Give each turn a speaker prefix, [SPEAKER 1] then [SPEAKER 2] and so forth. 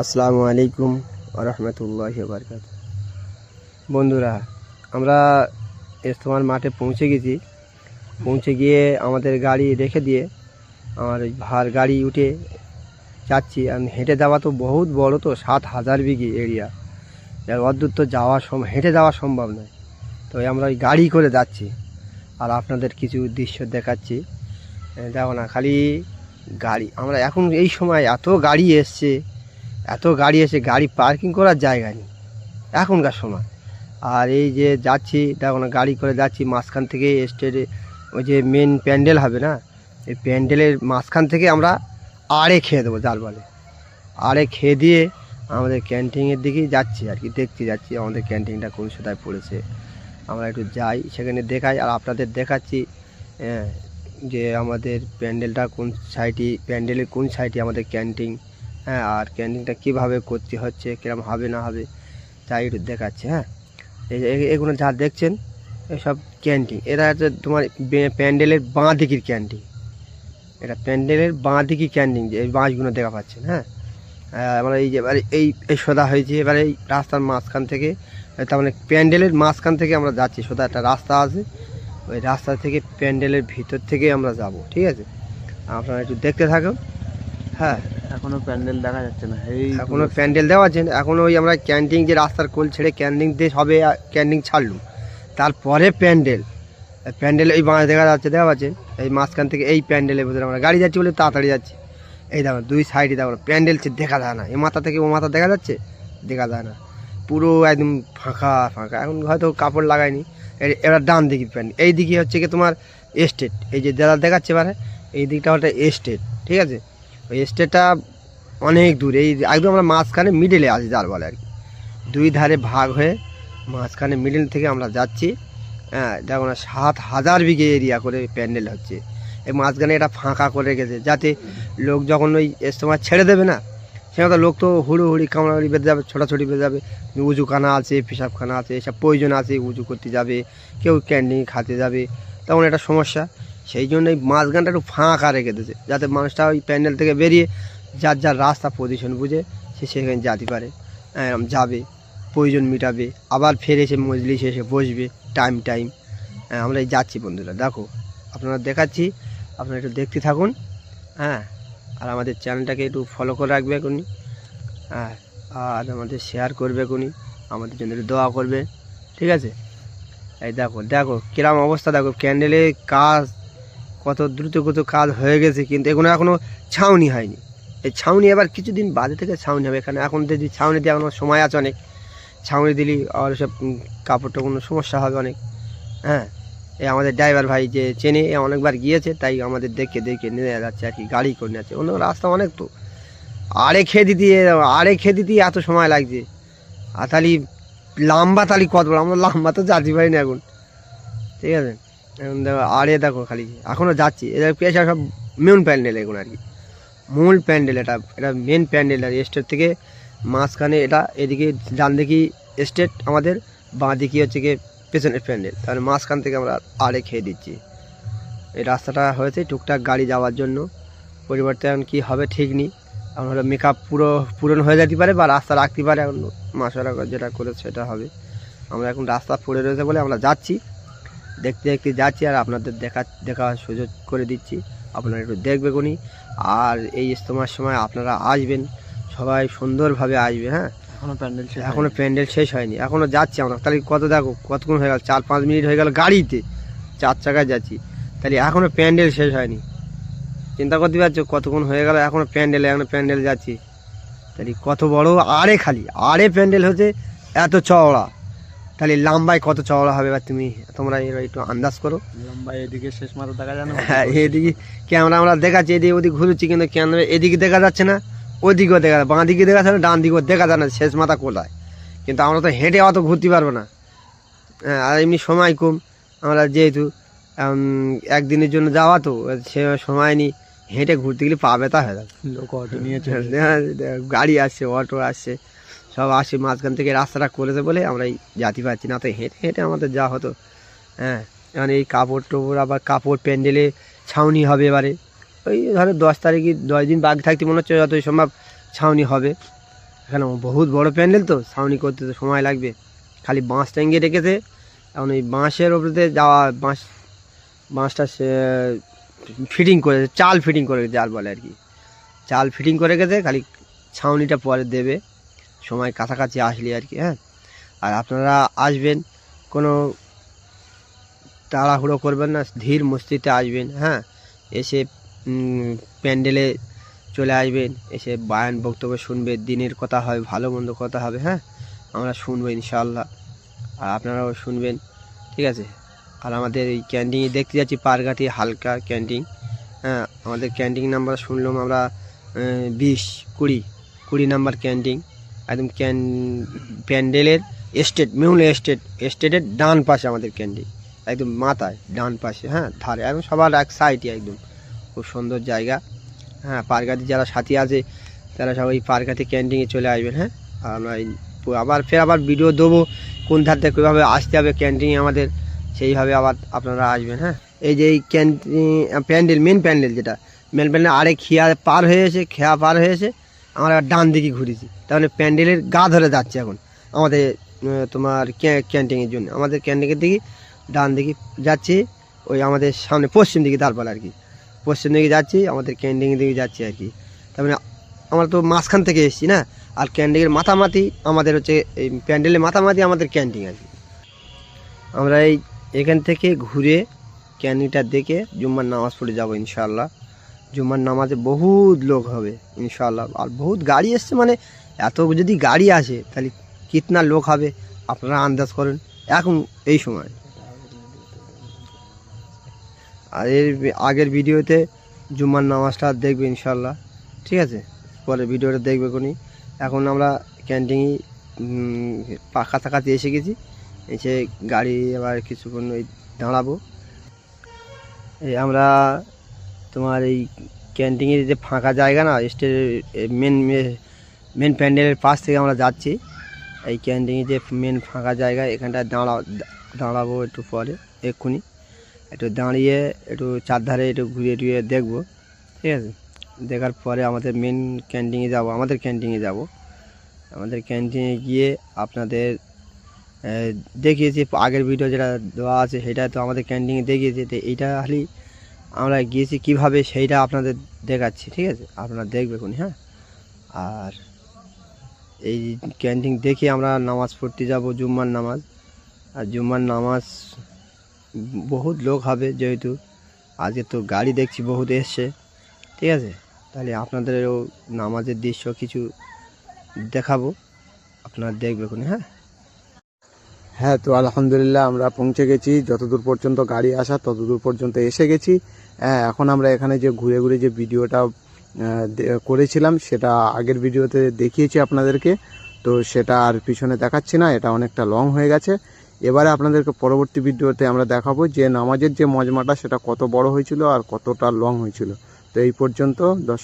[SPEAKER 1] আসসালামু আলাইকুম রহমতুল্লাহ বারকাত বন্ধুরা, আমরা ইস্তমার মাঠে পৌঁছে গেছি। পৌঁছে গিয়ে আমাদের গাড়ি রেখে দিয়ে আমার ভার গাড়ি উঠে যাচ্ছি। আর হেঁটে যাওয়া তো বহুত বড় তো, সাত হাজার বিঘি এরিয়া যার অদ্ভুত তো যাওয়া সম, হেঁটে যাওয়া সম্ভব নয়। তো আমরা ওই গাড়ি করে যাচ্ছি। আর আপনাদের কিছু দৃশ্য দেখাচ্ছি। দেখো না, খালি গাড়ি। আমরা এখন এই সময় এত গাড়ি এসছে। এত গাড়ি এসে গাড়ি পার্কিং করার জায়গা নেই। এখনকার সময়। আর এই যে যাচ্ছি দেখো না গাড়ি করে যাচ্ছি মাঝখান থেকে স্টেটে ওই যে মেন প্যান্ডেল হবে না? এই প্যান্ডেলের মাঝখান থেকে আমরা আড়ে খেয়ে দেবো জাল বলে। আড়ে খেয়ে দিয়ে আমাদের ক্যান্টিনের দিকেই যাচ্ছি আর কি দেখতে যাচ্ছি। আমাদের ক্যান্টিনটা কোন সেটায় পড়েছে। আমরা একটু যাই সেখানে দেখাই। আর আপনাদের দেখাচ্ছি হ্যাঁ, যে আমাদের প্যান্ডেলটা কোন সাইডে প্যান্ডেলের কোন সাইডে আমাদের ক্যান্টিন হ্যাঁ আর ক্যান্টিনটা কীভাবে করতে হচ্ছে কিরম হবে, না হবে তাই একটু দেখাচ্ছে হ্যাঁ। এগুলো যা দেখছেন, এসব ক্যান্টিন এরা হচ্ছে তোমার প্যান্ডেলের বাঁ দিকের ক্যান্টিন এটা প্যান্ডেলের বাঁ দিকের ক্যান্টিন যে এই বাঁশগুলো দেখা পাচ্ছেন হ্যাঁ। আমরা এই যে, এবারে এই এই সোদা হয়েছে, এবারে এই রাস্তার মাঝখান থেকে তার মানে প্যান্ডেলের মাঝখান থেকে আমরা যাচ্ছি, সোদা একটা রাস্তা আছে, ওই রাস্তা থেকে প্যান্ডেলের ভিতর থেকে আমরা যাব, ঠিক আছে? আপনারা একটু দেখতে থাকুন হ্যাঁ।
[SPEAKER 2] এখনও প্যান্ডেল দেখা যাচ্ছে না। এই
[SPEAKER 1] এখনও প্যান্ডেল দেওয়া আছে। এখন ওই আমরা ক্যান্টিন যে রাস্তার কোল ছেড়ে ক্যান্টিন দিয়ে সবে ক্যান্টিন ছাড়লুম। তারপরে প্যান্ডেল। প্যান্ডেল এই বাঁশ দেখা যাচ্ছে দেখা পাচ্ছেন এই মাঝখান থেকে এই প্যান্ডেলের ভিতরে আমরা গাড়ি যাচ্ছি বলে তাড়াতাড়ি যাচ্ছি। এই দেখো দুই সাইডে দেখো প্যান্ডেল দেখা যায় না। এ মাথা থেকে ও মাথা দেখা যাচ্ছে দেখা যায় না। পুরো একদম ফাঁকা ফাঁকা। এখন হয়তো কাপড় লাগায়নি। এবার ডান দিকে প্যান্ডেল। এই দিকে হচ্ছে কি তোমার এস্টেট এই যে যারা দেখাচ্ছে এবারে এই দিকটা হচ্ছে এস্টেট ঠিক আছে? ওই স্টেটটা অনেক দূর। এই একদম আমরা মাঝখানে মিডলে আছি, যার বলে আর কি। দুই ধারে ভাগ হয়ে মাঝখানে মিডল থেকে আমরা যাচ্ছি। হ্যাঁ দেখো না, সাত হাজার বিঘে এরিয়া করে প্যান্ডেল হচ্ছে। এই মাঝখানে এটা ফাঁকা করে রেখেছে, যাতে লোক যখন ওই সময় ছেড়ে দেবে না সেখানে লোক তো হুড়োহুড়ি কামড়াড়ি বেঁধে যাবে, ছোটাছুটি বেঁধে যাবে। উজুখানা আছে, পেশাবখানা আছে, এসব প্রয়োজন আছে, উজু করতে যাবে, কেউ ক্যান্টিন খাতে যাবে। তখন একটা সমস্যা। সেই জন্য এই মাঝখানটা একটু ফাঁকা রেখে দিয়েছে, যাতে মানুষটা ওই প্যান্ডেল থেকে বেরিয়ে যার যার রাস্তা পজিশন বুঝে সে সেখানে যেতে পারে। এরম যাবে, প্রয়োজন মিটাবে, আবার ফের এসে মজলিস এসে বসবে টাইম টাইম আমরা এই যাচ্ছি বন্ধুরা, দেখো, আপনারা দেখাচ্ছি, আপনারা একটু দেখতে থাকুন হ্যাঁ আর আমাদের চ্যানেলটাকে একটু ফলো করে রাখবে কোনি হ্যাঁ আর আমাদের শেয়ার করবে কোনি আমাদের জন্য একটু দোয়া করবে, ঠিক আছে? এই দেখো দেখো, কিরম অবস্থা, দেখো ক্যান্ডেলে কাজ কত দ্রুত কত কাজ হয়ে গেছে, কিন্তু এগুলো এখনও ছাউনি হয়নি। এই ছাউনি এবার কিছুদিন বাদে থেকে ছাউনি হবে এখানে এখন যদি ছাউনি দিয়ে এখনও সময় আছে অনেক, ছাউনি দিলি আর সব কাপড়টা কোনো সমস্যা হবে অনেক। হ্যাঁ এই আমাদের ড্রাইভার ভাই যে চেনে অনেকবার গিয়েছে, তাই আমাদের দেখে দেখে নিয়ে যাচ্ছে আর কি, গাড়ি করে নিয়ে যাচ্ছে। অন্য রাস্তা অনেক তো, আড়ে খেয়ে দিতে আড়ে খেয়ে দিতে এত সময় লাগছে। আর তালি লম্বা তালি কত বড়? আমরা লাম্বা তো যাচ্ছি পারি না এখন। ঠিক আছে? এখন দেখো আড়ে দেখো খালি এখনও যাচ্ছি। এদের পেশা সব মেন প্যান্ডেল এগুলো আর কি। মূল প্যান্ডেল এটা এটা মেন প্যান্ডেল আর স্টেট থেকে মাঝখানে এটা, এদিকে ডান দিকে স্টেট আমাদের, বাঁ দিকে হচ্ছে গিয়ে পেছনের প্যান্ডেল। তাহলে মাঝখান থেকে আমরা আড়ে খেয়ে দিচ্ছি। এই রাস্তাটা হয়েছে টুকটাক গাড়ি যাওয়ার জন্য। পরিবর্তে এখন কী হবে ঠিক নেই। এখন হলো মেকআপ পুরো পূরণ হয়ে যেতে পারে বা রাস্তা রাখতে পারে। এখন মাসরা যেটা করেছে সেটা হবে। আমরা এখন রাস্তা পড়ে রয়েছে বলে আমরা যাচ্ছি। দেখতে দেখতে যাচ্ছি আর আপনাদের দেখা দেখা সুযোগ করে দিচ্ছি। আপনারা একটু দেখবে কোনি আর এই ইস্তমার সময় আপনারা আসবেন। সবাই সুন্দরভাবে আসবে হ্যাঁ?
[SPEAKER 2] এখনও প্যান্ডেল শেষ
[SPEAKER 1] এখনও প্যান্ডেল শেষ হয়নি। এখনও যাচ্ছি আমরা। তাহলে কত দেখো কতক্ষণ হয়ে গেল? চার পাঁচ মিনিট হয়ে গেল গাড়িতে। চার চাকায় যাচ্ছি। তাহলে এখনও প্যান্ডেল শেষ হয়নি। চিন্তা করতে পারছ কতক্ষণ হয়ে গেল? এখনও প্যান্ডেল এখনও প্যান্ডেল যাচ্ছি। তাহলে কত বড়? আরে খালি আরে প্যান্ডেল হচ্ছে এত চওড়া। তাহলে লাম্বায় কত চওড়া হবে বা তুমি তোমরা এর একটু আন্দাজ করো।
[SPEAKER 2] লম্বা এদিকে শেষ মাথা দেখা যায় না।
[SPEAKER 1] হ্যাঁ এদিকে ক্যামেরা আমরা দেখাচ্ছি এদিকে ওদিক ঘুরছি কিন্তু ক্যামেরা এদিকে দেখা যাচ্ছে না ওদিকেও দেখা যায়। বাঁ দিকে দেখা যাচ্ছে না ডান দিকেও দেখা যায় না শেষ মাথা কোলায় কিন্তু আমরা তো হেঁটে অত ঘুরতে পারব না। হ্যাঁ আর এমনি সময় কম। আমরা যেহেতু একদিনের জন্য যাওয়া তো সে সময় নি হেঁটে ঘুরতে গেলে পা ব্যথা হয়ে যাবে
[SPEAKER 2] লোক অটো নিয়ে চলে
[SPEAKER 1] হ্যাঁ, গাড়ি আসছে অটো আসছে। সব আসছে মাঝখান থেকে রাস্তাটা করেছে বলে আমরা এই যাতে পাচ্ছি না। তো হেঁটে হেঁটে আমাদের যা হতো হ্যাঁ। এখন এই কাপড় টোপড়, আবার কাপড় প্যান্ডেলে ছাউনি হবে এবারে। ওই ধরো দশ তারিখে দশ দিন বাকি থাকতে মনে হচ্ছে যতই সম্ভব ছাউনি হবে। এখানে বহুত বড় প্যান্ডেল তো, ছাউনি করতে তো সময় লাগবে। খালি বাঁশ টাঙ্গিয়ে রেখেছে। এখন ওই বাঁশের ওপরে যাওয়া, বাঁশ, বাঁশটা সে, ফিটিং করে, চাল ফিটিং করে যার বলে আর কি। চাল ফিটিং করে গেছে খালি ছাউনিটা পরে দেবে। সময় কাছাকাছি আসলে আর কি হ্যাঁ? আর আপনারা আসবেন, কোনো তাড়াহুড়ো করবেন না, ধীর মস্তিতে আসবেন হ্যাঁ? এসে প্যান্ডেলে চলে আসবেন, এসে বায়ান বক্তব্য শুনবে, দিনের কথা হবে ভালো মন্দ কথা হবে হ্যাঁ? আমরা শুনব ইনশাল্লাহ আর আপনারাও শুনবেন, ঠিক আছে? আর আমাদের এই ক্যান্টিনে দেখতে যাচ্ছি পারগাটি হালকা ক্যান্টিন হ্যাঁ? আমাদের ক্যান্টিন নাম্বার শুনলাম আমরা বিশ, কুড়ি কুড়ি নাম্বার ক্যান্টিন। একদম ক্যান, প্যান্ডেলের এস্টেট মেহুল এস্টেট এস্টেটের ডান পাশে আমাদের ক্যান্টিন একদম মাথায়, ডান পাশে হ্যাঁ ধারে। একদম সবার এক সাইডে একদম। খুব সুন্দর জায়গা। হ্যাঁ পার্কাতে যারা সাথী আছে, তারা সব ওই পার্কাতে ক্যান্টিনে চলে আসবেন হ্যাঁ। আর আমরা আবার ফের আবার ভিডিও দেবো, কোন ধার থেকে কীভাবে আসতে হবে ক্যান্টিনে আমাদের, সেইভাবে আবার আপনারা আসবেন হ্যাঁ। এই যে এই ক্যান্টিন প্যান্ডেল মেন প্যান্ডেল যেটা মেন প্যান্ডেল আরেক খেয়া পার হয়েছে খেয়া পার হয়েছে আমরা ডান দিকে ঘুরেছি। মানে প্যান্ডেলের গা ধরে যাচ্ছে এখন। আমাদের তোমার ক্যান্টিনের জন্য। আমাদের ক্যান্টিনের দিকে, ডান দিকে যাচ্ছি, ওই আমাদের সামনে পশ্চিম দিকে তারপর আর কি। পশ্চিম দিকে যাচ্ছি, আমাদের ক্যান্টিনের দিকে যাচ্ছি আর কি। তার মানে আমরা তো মাঝখান থেকে এসেছি না? আর ক্যান্টিনের মাথামাতি আমাদের হচ্ছে, এই প্যান্ডেলের মাথামাতি আমাদের ক্যান্টিন আর কি। আমরা এই এখান থেকে ঘুরে ক্যান্টিনটা দেখে জুম্মার নামাজ পড়ে যাব ইনশাল্লাহ জুম্মার নামাজে বহুত লোক হবে ইনশাল্লাহ আর বহুত গাড়ি এসছে মানে এত যদি গাড়ি আসে, তাহলে কিতনা লোক হবে? আপনারা আন্দাজ করেন। এখন এই সময়। আর এর আগের ভিডিওতে জুম্মার নামাজটা দেখবে ইনশাল্লাহ ঠিক আছে? পরে ভিডিওটা দেখবে কোনি এখন আমরা ক্যান্টিনে কাছাকাছি এসে গেছি। এসে গাড়ি আবার কিছুক্ষণ ওই দাঁড়াবো। এই আমরা তোমার এই ক্যান্টিনের যে ফাঁকা জায়গা না স্টে মেন মেন প্যান্ডেলের পাশ থেকে আমরা যাচ্ছি। এই ক্যান্টিনে যে মেন ফাঁকা জায়গা এখানটা দাঁড়া, দাঁড়াবো একটু পরে, এক্ষুনি। একটু দাঁড়িয়ে, একটু চারধারে একটু ঘুরিয়ে টুরিয়ে দেখব, ঠিক আছে? দেখার পরে আমাদের মেন ক্যান্টিনে যাব, আমাদের ক্যান্টিনে যাব। আমাদের ক্যান্টিনে গিয়ে আপনাদের দেখিয়েছি, আগের ভিডিও যেটা দেওয়া আছে, সেটা তো আমাদের ক্যান্টিনে দেখিয়েছি। তো এইটা খালি আমরা গিয়েছি কীভাবে, সেইটা আপনাদের দেখাচ্ছি, ঠিক আছে? আপনারা দেখবে কোন হ্যাঁ? আর এই ক্যান্টিন দেখে আমরা নামাজ পড়তে যাব, জুম্মার নামাজ। আর জুম্মার নামাজ বহুত লোক হবে যেহেতু। আজকে তো গাড়ি দেখছি, বহুত এসছে। ঠিক আছে? তাহলে আপনাদেরও নামাজের দৃশ্য কিছু দেখাবো। আপনারা দেখবে কোন হ্যাঁ?
[SPEAKER 2] হ্যাঁ তো আলহামদুলিল্লাহ আমরা পৌঁছে গেছি। যতদূর পর্যন্ত গাড়ি আসা, ততদূর পর্যন্ত এসে গেছি। হ্যাঁ এখন আমরা এখানে যে ঘুরে ঘুরে যে ভিডিওটা করেছিলাম, সেটা আগের ভিডিওতে দেখিয়েছি আপনাদেরকে। তো সেটা আর পিছনে দেখাচ্ছি না, এটা অনেকটা লং হয়ে গেছে। এবারে আপনাদেরকে পরবর্তী ভিডিওতে আমরা দেখাবো যে নামাজের যে মজমাটা, সেটা কত বড় হয়েছিল আর কতটা লং হয়েছিল। তো এই পর্যন্ত দশ